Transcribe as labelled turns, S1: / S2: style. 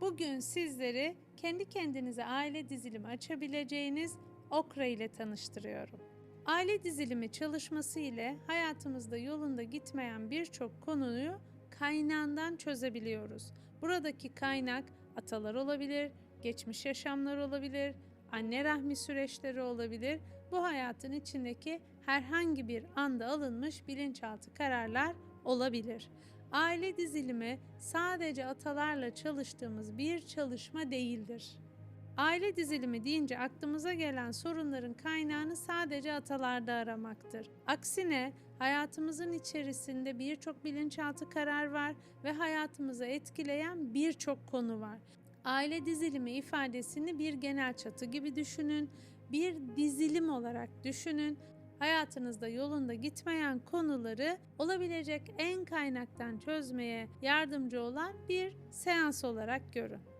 S1: Bugün sizleri kendi kendinize aile dizilimi açabileceğiniz Okra ile tanıştırıyorum. Aile dizilimi çalışması ile hayatımızda yolunda gitmeyen birçok konuyu kaynağından çözebiliyoruz. Buradaki kaynak atalar olabilir, geçmiş yaşamlar olabilir, anne rahmi süreçleri olabilir. Bu hayatın içindeki herhangi bir anda alınmış bilinçaltı kararlar olabilir. Aile dizilimi sadece atalarla çalıştığımız bir çalışma değildir. Aile dizilimi deyince aklımıza gelen sorunların kaynağını sadece atalarda aramaktır. Aksine hayatımızın içerisinde birçok bilinçaltı karar var ve hayatımızı etkileyen birçok konu var. Aile dizilimi ifadesini bir genel çatı gibi düşünün, bir dizilim olarak düşünün. Hayatınızda yolunda gitmeyen konuları olabilecek en kaynaktan çözmeye yardımcı olan bir seans olarak görün.